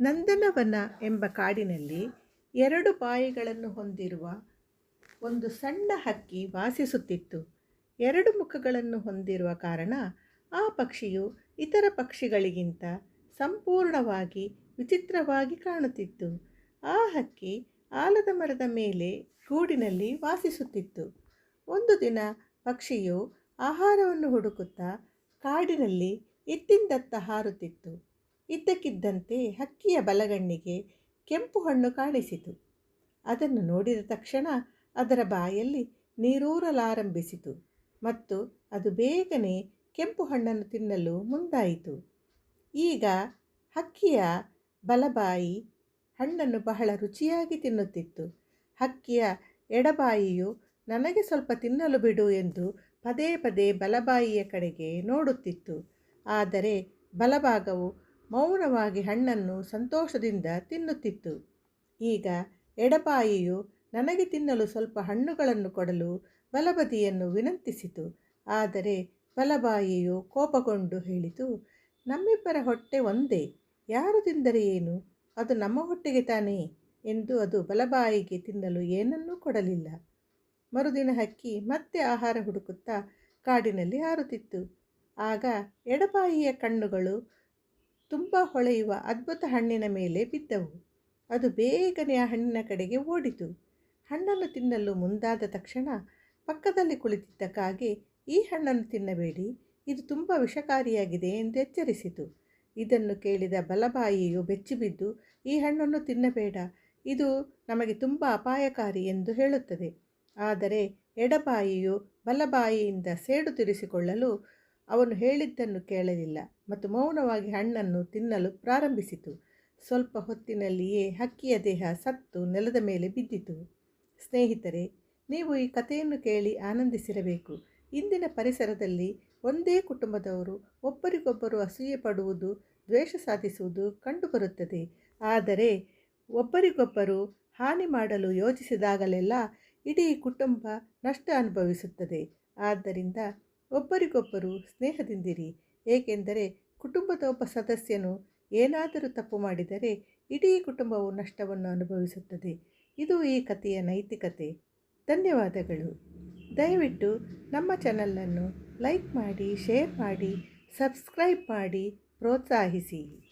ನಂದನವನ ಎಂಬ ಕಾಡಿನಲ್ಲಿ ಎರಡು ಬಾಯಿಗಳನ್ನು ಹೊಂದಿರುವ ಒಂದು ಸಣ್ಣ ಹಕ್ಕಿ ವಾಸಿಸುತ್ತಿತ್ತು. ಎರಡು ಮುಖಗಳನ್ನು ಹೊಂದಿರುವ ಕಾರಣ ಆ ಪಕ್ಷಿಯು ಇತರ ಪಕ್ಷಿಗಳಿಗಿಂತ ಸಂಪೂರ್ಣವಾಗಿ ವಿಚಿತ್ರವಾಗಿ ಕಾಣುತ್ತಿತ್ತು. ಆ ಹಕ್ಕಿ ಆಲದ ಮರದ ಮೇಲೆ ಗೂಡಿನಲ್ಲಿ ವಾಸಿಸುತ್ತಿತ್ತು. ಒಂದು ದಿನ ಪಕ್ಷಿಯು ಆಹಾರವನ್ನು ಹುಡುಕುತ್ತಾ ಕಾಡಿನಲ್ಲಿ ಇತ್ತಿಂದತ್ತ ಹಾರುತ್ತಿತ್ತು. ಇದ್ದಕ್ಕಿದ್ದಂತೆ ಹಕ್ಕಿಯ ಬಲಗಣ್ಣಿಗೆ ಕೆಂಪು ಹಣ್ಣು ಕಾಣಿಸಿತು. ಅದನ್ನು ನೋಡಿದ ತಕ್ಷಣ ಅದರ ಬಾಯಲ್ಲಿ ನೀರೂರಲಾರಂಭಿಸಿತು ಮತ್ತು ಅದು ಬೇಗನೆ ಕೆಂಪು ಹಣ್ಣನ್ನು ತಿನ್ನಲು ಮುಂದಾಯಿತು. ಈಗ ಹಕ್ಕಿಯ ಬಲಬಾಯಿ ಹಣ್ಣನ್ನು ಬಹಳ ರುಚಿಯಾಗಿ ತಿನ್ನುತ್ತಿತ್ತು. ಹಕ್ಕಿಯ ಎಡಬಾಯಿಯು, ನನಗೆ ಸ್ವಲ್ಪ ತಿನ್ನಲು ಬಿಡು ಎಂದು ಪದೇ ಪದೇ ಬಲಬಾಯಿಯ ಕಡೆಗೆ ನೋಡುತ್ತಿತ್ತು. ಆದರೆ ಬಲಭಾಗವು ಮೌನವಾಗಿ ಹಣ್ಣನ್ನು ಸಂತೋಷದಿಂದ ತಿನ್ನುತ್ತಿತ್ತು. ಈಗ ಎಡಪಾಯಿಯು ನನಗೆ ತಿನ್ನಲು ಸ್ವಲ್ಪ ಹಣ್ಣುಗಳನ್ನು ಕೊಡಲು ಬಲಬದಿಯನ್ನು ವಿನಂತಿಸಿತು. ಆದರೆ ಬಲಬಾಯಿಯು ಕೋಪಗೊಂಡು ಹೇಳಿತು, ನಮ್ಮಿಬ್ಬರ ಹೊಟ್ಟೆ ಒಂದೇ, ಯಾರು ತಿಂದರೆ ಏನು? ಅದು ನಮ್ಮ ಹೊಟ್ಟೆಗೆ ತಾನೇ? ಎಂದು ಅದು ಬಲಬಾಯಿಗೆ ತಿನ್ನಲು ಏನನ್ನೂ ಕೊಡಲಿಲ್ಲ. ಮರುದಿನ ಹಕ್ಕಿ ಮತ್ತೆ ಆಹಾರ ಹುಡುಕುತ್ತಾ ಕಾಡಿನಲ್ಲಿ ಹಾರುತ್ತಿತ್ತು. ಆಗ ಎಡಬಾಯಿಯ ಕಣ್ಣುಗಳು ತುಂಬ ಹೊಳೆಯುವ ಅದ್ಭುತ ಹಣ್ಣಿನ ಮೇಲೆ ಬಿದ್ದವು. ಅದು ಬೇಗನೆ ಆ ಹಣ್ಣಿನ ಕಡೆಗೆ ಓಡಿತು. ಹಣ್ಣನ್ನು ತಿನ್ನಲು ಮುಂದಾದ ತಕ್ಷಣ ಪಕ್ಕದಲ್ಲಿ ಕುಳಿತಿದ್ದ ಕಾಗೆ, ಈ ಹಣ್ಣನ್ನು ತಿನ್ನಬೇಡಿ, ಇದು ತುಂಬ ವಿಷಕಾರಿಯಾಗಿದೆ ಎಂದು ಎಚ್ಚರಿಸಿತು. ಇದನ್ನು ಕೇಳಿದ ಬಲಬಾಯಿಯು ಬೆಚ್ಚಿಬಿದ್ದು, ಈ ಹಣ್ಣನ್ನು ತಿನ್ನಬೇಡ, ಇದು ನಮಗೆ ತುಂಬ ಅಪಾಯಕಾರಿ ಎಂದು ಹೇಳುತ್ತದೆ. ಆದರೆ ಎಡಬಾಯಿಯು ಬಲಬಾಯಿಯಿಂದ ಸೇಡು ತೀರಿಸಿಕೊಳ್ಳಲು ಅವನು ಹೇಳಿದ್ದನ್ನು ಕೇಳಲಿಲ್ಲ. ಮತ್ತು ಮೌನವಾಗಿ ಹಣ್ಣನ್ನು ತಿನ್ನಲು ಪ್ರಾರಂಭಿಸಿತು. ಸ್ವಲ್ಪ ಹೊತ್ತಿನಲ್ಲಿಯೇ ಹಕ್ಕಿಯ ದೇಹ ಸತ್ತು ನೆಲದ ಮೇಲೆ ಬಿದ್ದಿತು. ಸ್ನೇಹಿತರೆ, ನೀವು ಈ ಕಥೆಯನ್ನು ಕೇಳಿ ಆನಂದಿಸಿರಬೇಕು. ಇಂದಿನ ಪರಿಸರದಲ್ಲಿ ಒಂದೇ ಕುಟುಂಬದವರು ಒಬ್ಬರಿಗೊಬ್ಬರು ಅಸೂಯೆ ಪಡುವುದು, ದ್ವೇಷ ಸಾಧಿಸುವುದು ಕಂಡುಬರುತ್ತದೆ. ಆದರೆ ಒಬ್ಬರಿಗೊಬ್ಬರು ಹಾನಿ ಮಾಡಲು ಯೋಚಿಸಿದಾಗಲೆಲ್ಲ ಇಡೀ ಕುಟುಂಬ ನಷ್ಟ ಅನುಭವಿಸುತ್ತದೆ. ಆದ್ದರಿಂದ ಒಬ್ಬರಿಗೊಬ್ಬರು ಸ್ನೇಹದಿಂದಿರಿ. ಏಕೆಂದರೆ ಕುಟುಂಬದ ಒಬ್ಬ ಸದಸ್ಯನು ಏನಾದರೂ ತಪ್ಪು ಮಾಡಿದರೆ ಇಡೀ ಕುಟುಂಬವು ನಷ್ಟವನ್ನು ಅನುಭವಿಸುತ್ತದೆ. ಇದು ಈ ಕಥೆಯ ನೈತಿಕತೆ. ಧನ್ಯವಾದಗಳು. ದಯವಿಟ್ಟು ನಮ್ಮ ಚಾನಲನ್ನು ಲೈಕ್ ಮಾಡಿ, ಶೇರ್ ಮಾಡಿ, ಸಬ್ಸ್ಕ್ರೈಬ್ ಮಾಡಿ, ಪ್ರೋತ್ಸಾಹಿಸಿ.